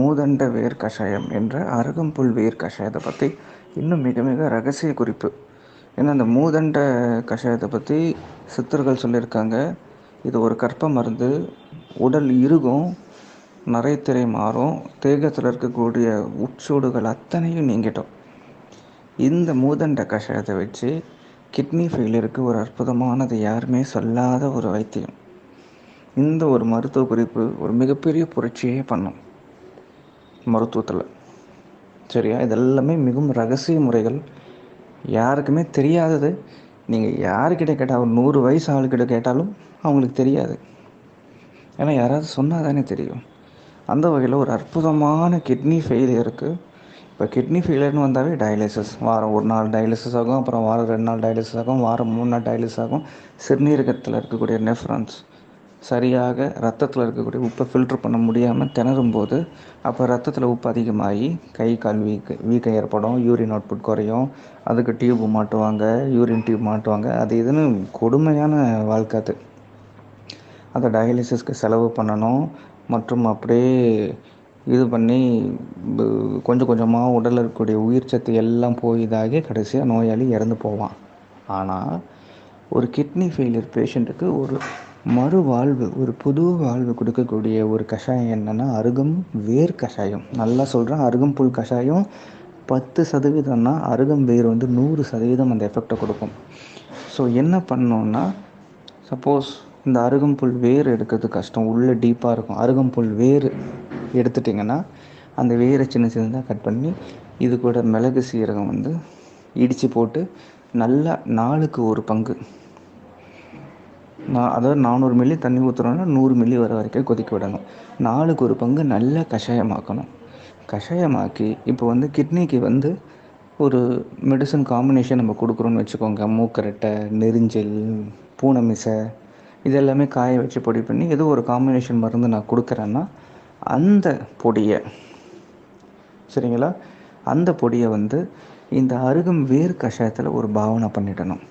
மூதண்ட வேர் கஷாயம் என்ற அருகம்புல் வேர் கஷாயத்தை பற்றி இன்னும் மிக மிக ரகசிய குறிப்பு. ஏன்னா அந்த மூதண்ட கஷாயத்தை பற்றி சித்தர்கள் சொல்லியிருக்காங்க. இது ஒரு கற்ப மருந்து உடல் இருகும் நரைத்திரை மாறும் தேகத்தில் இருக்கக்கூடிய உட்சூடுகள் அத்தனையும் நீங்கிட்டோம். இந்த மூதண்ட கஷாயத்தை வச்சு கிட்னி ஃபெயிலியருக்கு ஒரு அற்புதமானது யாருமே சொல்லாத ஒரு வைத்தியம். இந்த ஒரு மருத்துவ குறிப்பு ஒரு மிகப்பெரிய புரட்சியே பண்ணும். மருத்துவத்தில். சரியா? இதெல்லாமே மிகவும் ரகசிய முறைகள். யாருக்குமே தெரியாதது. நீங்கள் யாருக்கிட்ட கேட்டால் ஒரு நூறு வயசு ஆளுக்கிட்ட கேட்டாலும் அவங்களுக்கு தெரியாது. ஏன்னா யாராவது சொன்னால் தானே தெரியும். அந்த வகையில் ஒரு அற்புதமான கிட்னி ஃபெயிலியருக்கு இப்போ கிட்னி ஃபெயிலியர்னு வந்தாவே டயாலிசிஸ் வாரம் ஒரு நாள் டயாலிசிஸ் ஆகும் அப்புறம் வாரம் ரெண்டு நாள் டயாலிசிஸ் ஆகும் வாரம் மூணு நாள் டயாலிசிஸ் ஆகும். சிறுநீரகத்தில் இருக்கக்கூடிய நெஃப்ரான்ஸ் சரியாக ரத்தத்தில் இருக்கக்கூடிய உப்பை ஃபில்ட்ரு பண்ண முடியாமல் திணறும் போது அப்போ ரத்தத்தில் உப்பு அதிகமாகி கை கால் வீக்க வீக்கம் ஏற்படும் யூரின் அவுட்புட் குறையும். அதுக்கு டியூப் மாட்டுவாங்க யூரின் டியூப் மாட்டுவாங்க. அது இதுன்னு கொடுமையான வாழ்க்கை அது. அதை டயாலிசிஸ்க்கு செலவு பண்ணணும். மற்றும் அப்படியே இது பண்ணி கொஞ்சம் கொஞ்சமாக உடலில் இருக்கக்கூடிய உயிர் சத்து எல்லாம் போய் இதாகி கடைசியாக நோயாளி இறந்து போவான். ஆனால் ஒரு கிட்னி ஃபெயிலியர் பேஷண்ட்டுக்கு ஒரு மறுவாழ்வு ஒரு புது வாழ்வு கொடுக்கக்கூடிய ஒரு கஷாயம் என்னென்னா அருகம் வேர் கஷாயம். நல்லா சொல்கிறேன் அருகம் புல் கஷாயம் பத்து சதவீதம்னா அருகம் வேர் வந்து நூறு சதவீதம் அந்த எஃபெக்டை கொடுக்கும். ஸோ என்ன பண்ணோன்னா சப்போஸ் இந்த அருகம்புல் வேர் எடுக்கிறது கஷ்டம் உள்ளே டீப்பாக இருக்கும். அருகம்புல் வேர் எடுத்துட்டிங்கன்னா அந்த வேரை சின்ன சின்னதாக கட் பண்ணி இது கூட மிளகு சீரகம் வந்து இடித்து போட்டு நல்லா நாளுக்கு ஒரு பங்கு நான் அதாவது நானூறு மில்லி தண்ணி ஊற்றுறோன்னா நூறு மில்லி வர வரைக்கும் கொதிக்க விடணும். நாளுக்கு ஒரு பங்கு நல்ல கஷாயமாக்கணும். கஷாயமாக்கி இப்போ வந்து கிட்னிக்கு வந்து ஒரு மெடிசன் காம்பினேஷன் நம்ம கொடுக்குறோன்னு வச்சுக்கோங்க. மூக்கரட்டை நெரிஞ்சல் பூனை மிசை இது எல்லாமே காய வச்சு பொடி பண்ணி ஏதோ ஒரு காம்பினேஷன் மருந்து நான் கொடுக்குறேன்னா அந்த பொடியை சரிங்களா? அந்த பொடியை வந்து இந்த அருகம் வேர் கஷாயத்தில் ஒரு பாவனை பண்ணிடணும்.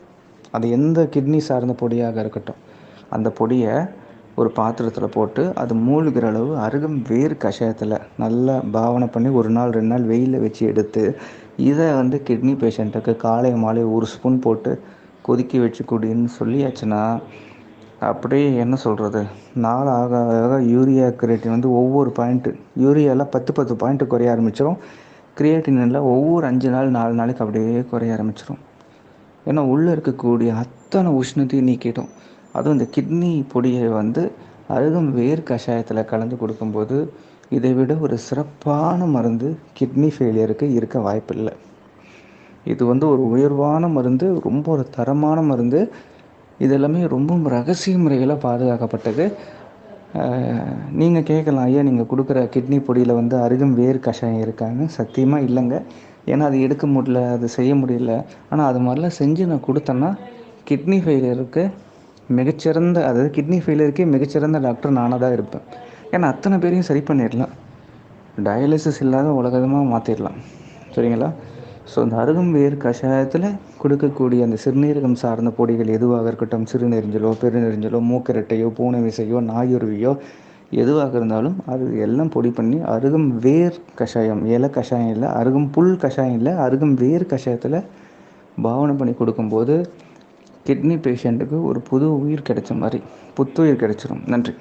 அது எந்த கிட்னி சார்ந்த பொடியாக இருக்கட்டும் அந்த பொடியை ஒரு பாத்திரத்தில் போட்டு அது மூழ்கிற அளவு அருகம் வேர் கஷாயத்தில் நல்லா பாவனை பண்ணி ஒரு நாள் ரெண்டு நாள் வெயிலில் வச்சு எடுத்து இதை வந்து கிட்னி பேஷண்ட்டுக்கு காலை மாலை ஒரு ஸ்பூன் போட்டு கொதிக்க வச்சு குடின்னு சொல்லியாச்சுன்னா அப்படியே என்ன சொல்கிறது நாள் ஆக ஆக யூரியா கிரியேட்டின் வந்து ஒவ்வொரு பாயிண்ட்டு யூரியாவில் பத்து பத்து பாயிண்ட்டு குறைய ஆரம்பிச்சிடும் கிரியேட்டினில் ஒவ்வொரு அஞ்சு நாள் நாலு நாளைக்கு அப்படியே குறைய ஆரம்பிச்சிடும் ஏன்னா உள்ளே இருக்கக்கூடிய அத்தனை உஷ்ணத்தையும் நீக்கிட்டோம் அதுவும் இந்த கிட்னி பொடியை வந்து அருகம் வேர் கஷாயத்தில் கலந்து கொடுக்கும்போது இதை விட ஒரு சிறப்பான மருந்து கிட்னி ஃபெயிலியருக்கு இருக்க வாய்ப்பில்லை. இது வந்து ஒரு உயர்வான மருந்து ரொம்ப ஒரு தரமான மருந்து. இது எல்லாமே ரொம்ப ரகசிய முறையில் பாதுகாக்கப்பட்டது. நீங்கள் கேட்கலாம் ஐயா நீங்கள் கொடுக்குற கிட்னி பொடியில் வந்து அருகம் வேர் கஷாயம் இருக்காங்க சத்தியமாக இல்லைங்க. ஏன்னா அது எடுக்க முடியல அது செய்ய முடியல. ஆனால் அது மாதிரிலாம் செஞ்சு நான் கொடுத்தேன்னா கிட்னி ஃபெயிலியருக்கு மிகச்சிறந்த அதாவது கிட்னி ஃபெயிலியருக்கே மிகச்சிறந்த டாக்டர் நானாக தான் இருப்பேன். ஏன்னா அத்தனை பேரையும் சரி பண்ணிடலாம். டயாலிசிஸ் இல்லாத உலகமாக மாற்றிடலாம் சரிங்களா? ஸோ இந்த அருகம் வேர் கஷாயத்தில் கொடுக்கக்கூடிய அந்த சிறுநீரகம் சார்ந்த பொடிகள் எதுவாக இருக்கட்டும் சிறுநெறிஞ்சலோ பெருநெறிஞ்சலோ மூக்கரட்டையோ பூனை விசையோ நாயுருவியோ எதுவாக இருந்தாலும் அது எல்லாம் பொடி பண்ணி அருகம் வேர் கஷாயம் இலை கஷாயம் இல்லை அருகம் புல் கஷாயம் இல்லை அருகம் வேர் கஷாயத்தில் பாவனை பண்ணி கொடுக்கும்போது கிட்னி பேஷண்ட்டுக்கு ஒரு புது உயிர் கிடைச்ச மாதிரி புத்துயிர் கிடைச்சிரும். நன்றி.